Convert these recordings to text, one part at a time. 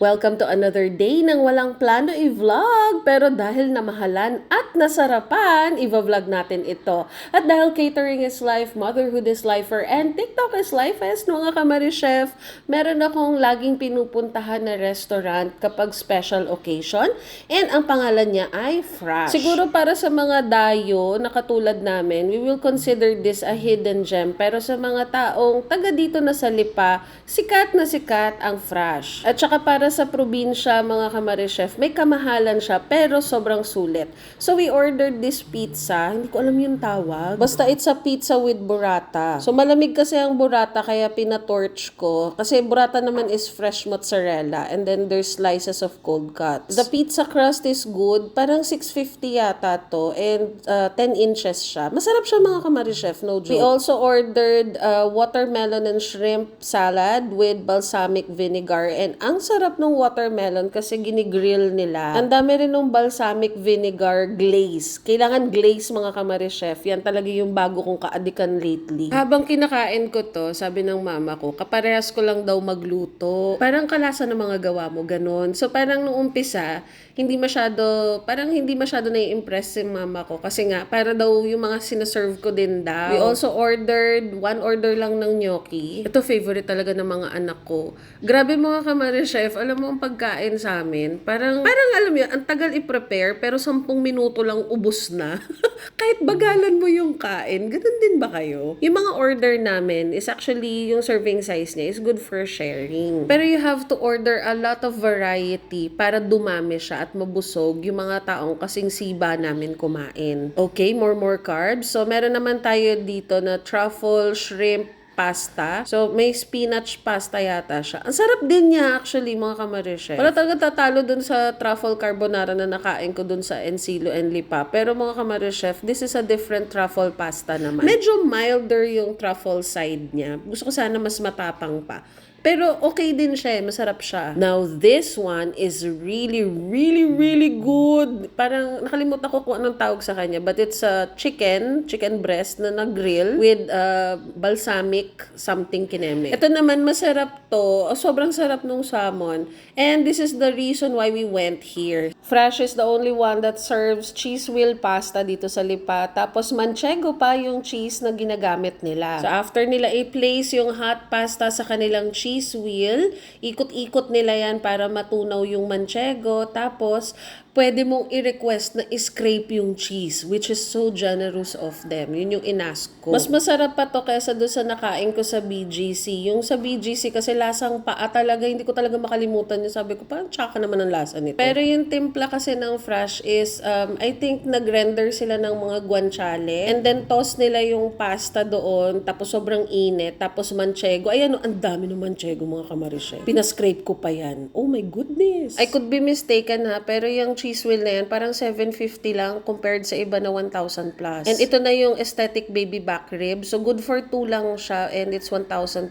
Welcome to another day ng walang plano i-vlog. Pero dahil namahalan at nasarapan, i-vlog natin ito. At dahil catering is life, motherhood is lifer, and TikTok is life is mga kamari chef, meron akong laging pinupuntahan na restaurant kapag special occasion. And ang pangalan niya ay Fresh. Siguro para sa mga dayo na katulad namin, we will consider this a hidden gem. Pero sa mga taong taga dito na sa Lipa, sikat na sikat ang Fresh. At saka para sa probinsya, mga kamari chef, may kamahalan siya pero sobrang sulit. So we ordered this pizza, hindi ko alam yung tawag. Basta it's a pizza with burrata. So malamig kasi ang burrata kaya pinatorch ko. Kasi burrata naman is fresh mozzarella and then there's slices of cold cuts. The pizza crust is good. Parang 650 yata to and uh, 10 inches siya. Masarap siya mga kamari chef, no joke. We also ordered uh, watermelon and shrimp salad with balsamic vinegar and ang sarap ng watermelon kasi ginigrill nila. Ang dami rin ng balsamic vinegar glaze. Kailangan glaze mga kamari chef. Yan talaga yung bago kong kaadikan lately. Habang kinakain ko to, sabi ng mama ko, kaparehas ko lang daw magluto. Parang kalasa ng mga gawa mo, ganun. So parang nung umpisa, hindi masyado, parang hindi masyado na-impress si mama ko. Kasi nga, para daw yung mga sinaserve ko din daw. We also ordered, one order lang ng gnocchi. Ito favorite talaga ng mga anak ko. Grabe mga kamari chef, alam mo ang pagkain sa amin, parang, parang alam mo ang tagal i-prepare, pero 10 minuto lang ubos na. Kahit bagalan mo yung kain, ganun din ba kayo? Yung mga order namin is actually, yung serving size niya is good for sharing. Pero you have to order a lot of variety para dumami siya at mabusog yung mga taong kasing siba namin kumain. Okay, more more carbs. So, meron naman tayo dito na truffle, shrimp, pasta. So, may spinach pasta yata siya. Ang sarap din niya actually, mga kamarishe. Wala talaga tatalo dun sa truffle carbonara na nakain ko dun sa Encilo and Lipa. Pero mga kamarishe, this is a different truffle pasta naman. Medyo milder yung truffle side niya. Gusto ko sana mas matapang pa. Pero okay din siya, eh. masarap siya. Now, this one is really, really, really good. Parang nakalimutan ko kung anong tawag sa kanya. But it's a chicken, chicken breast na nag-grill with uh, balsamic something kineme. Ito naman, masarap to. Oh, sobrang sarap nung salmon. And this is the reason why we went here. Fresh is the only one that serves cheese wheel pasta dito sa Lipa. Tapos manchego pa yung cheese na ginagamit nila. So after nila i-place yung hot pasta sa kanilang cheese wheel, ikot-ikot nila yan para matunaw yung manchego. Tapos pwede mong i-request na i-scrape yung cheese, which is so generous of them. Yun yung inask ko. Mas masarap pa to kaysa doon sa nakain ko sa BGC. Yung sa BGC kasi lasang paa talaga, hindi ko talaga makalimutan yung sabi ko, parang tsaka naman ang lasa nito. Pero yung timpla kasi ng fresh is, um, I think nag-render sila ng mga guanciale. And then toss nila yung pasta doon, tapos sobrang init, tapos manchego. Ayan, ang dami ng manchego mga kamarishe. Pinascrape ko pa yan. Oh my goodness. I could be mistaken ha, pero yung cheese wheel na yan, parang 750 lang compared sa iba na 1,000 plus. And ito na yung aesthetic baby back rib. So, good for 2 lang siya and it's 1,200.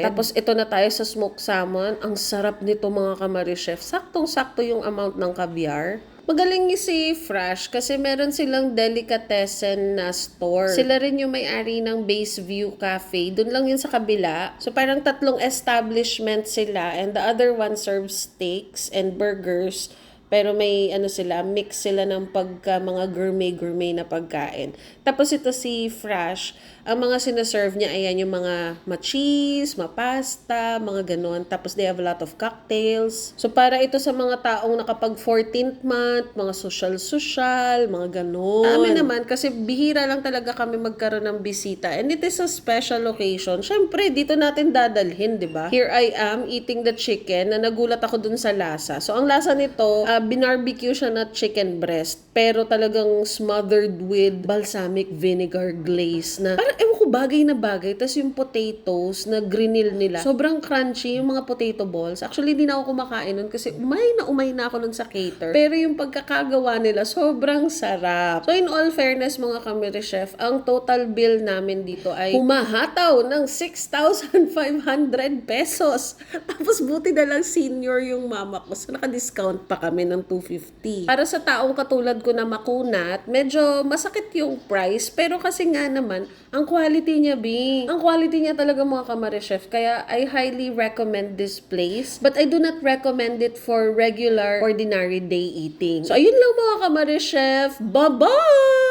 Tapos, ito na tayo sa smoked salmon. Ang sarap nito mga kamari chef. Saktong-sakto yung amount ng caviar. Magaling si Fresh kasi meron silang delicatessen na store. Sila rin yung may-ari ng Base View Cafe. Doon lang yun sa kabila. So parang tatlong establishment sila and the other one serves steaks and burgers. Pero may ano sila, mix sila ng pagka mga gourmet-gourmet na pagkain. Tapos ito si Fresh, ang mga sinaserve niya, ayan yung mga ma-cheese, ma-pasta, mga ganun. Tapos they have a lot of cocktails. So para ito sa mga taong nakapag 14th month, mga social-social, mga ganun. Amin naman, kasi bihira lang talaga kami magkaroon ng bisita. And it is a special occasion. Siyempre, dito natin dadalhin, di ba? Here I am eating the chicken na nagulat ako dun sa lasa. So ang lasa nito, uh, binarbecue siya na chicken breast, pero talagang smothered with balsamic vinegar glaze na parang bagay na bagay. Tapos yung potatoes na grinil nila, sobrang crunchy yung mga potato balls. Actually, hindi na ako kumakain nun kasi umay na umay na ako nun sa cater. Pero yung pagkakagawa nila, sobrang sarap. So in all fairness mga kamere chef, ang total bill namin dito ay humahataw ng 6,500 pesos. Tapos buti na lang senior yung mama ko. So naka-discount pa kami ng 250. Para sa taong katulad ko na makunat, medyo masakit yung price. Pero kasi nga naman, ang quality niya, Bing. Ang quality niya talaga mga kamare chef. Kaya I highly recommend this place. But I do not recommend it for regular, ordinary day eating. So ayun lang mga kamare chef. Bye-bye!